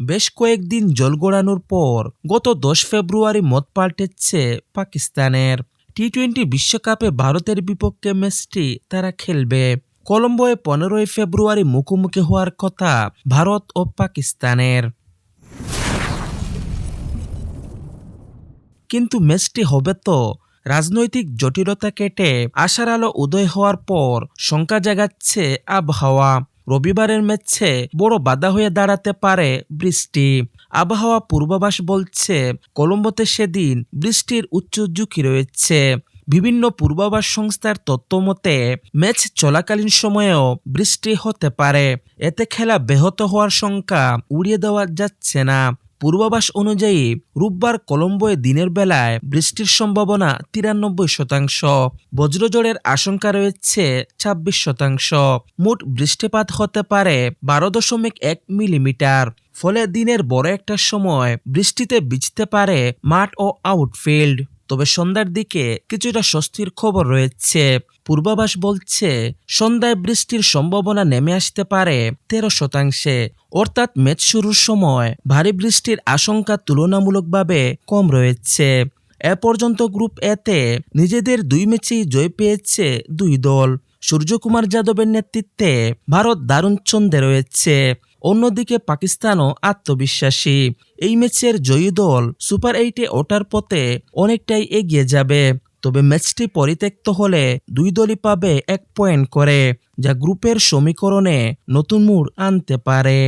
বেশ কয়েকদিন জল গড়ানোর পর গত দশ ফেব্রুয়ারি মত পাল্টেছে পাকিস্তানের। টি টোয়েন্টি বিশ্বকাপে ভারতের বিপক্ষে ম্যাচটি তারা খেলবে। কলম্বোয় পনেরোই ফেব্রুয়ারি মুখোমুখি হওয়ার কথা ভারত ও পাকিস্তানের। কিন্তু ম্যাচটি হবে তো রাজনৈতিক জটিলতা কেটে আশার আলো উদয় হওয়ার পর শঙ্কা জাগাচ্ছে আবহাওয়া। রবিবারের ম্যাচে বড় বাধা হয়ে দাঁড়াতে পারে বৃষ্টি। আবহাওয়া পূর্বাভাস বলছে, কলম্বোতে সেদিন বৃষ্টির উচ্চ ঝুঁকি রয়েছে। বিভিন্ন পূর্বাভাস সংস্থার তথ্য মতে, ম্যাচ চলাকালীন সময়েও বৃষ্টি হতে পারে। এতে খেলা ব্যাহত হওয়ার শঙ্কা উড়িয়ে দেওয়া যাচ্ছে না। পূর্বাভাস অনুযায়ী রোববার কলম্বোয় দিনের বেলায় বৃষ্টির সম্ভাবনা তিরানব্বই শতাংশ। বজ্রঝড়ের আশঙ্কা রয়েছে ছাব্বিশ শতাংশ। মোট বৃষ্টিপাত হতে পারে বারো দশমিক এক মিলিমিটার। ফলে দিনের বড় একটা সময় বৃষ্টিতে ভিজতে পারে মাঠ ও আউটফিল্ড। তবে সন্ধ্যার দিকে কিছুটা স্বস্তির খবর রয়েছে। পূর্বাভাস বলছে, সন্ধ্যায় বৃষ্টির সম্ভাবনা নেমে আসতে পারে তেরো শতাংশে। অর্থাৎ ম্যাচ শুরুর সময় ভারী বৃষ্টির আশঙ্কা তুলনামূলকভাবে কম রয়েছে। এ পর্যন্ত গ্রুপ এতে নিজেদের দুই ম্যাচেই জয় পেয়েছে দুই দল। সূর্যকুমার যাদবের নেতৃত্বে ভারত দারুণ ছন্দে রয়েছে। অন্যদিকে পাকিস্তানও আত্মবিশ্বাসী। এই ম্যাচের জয়ী দল সুপার এইটে ওঠার পথে অনেকটাই এগিয়ে যাবে। তবে ম্যাচটি পরিত্যক্ত হলে দুই দলই পাবে এক পয়েন্ট করে, যা গ্রুপের সমীকরণে নতুন মোড় আনতে পারে।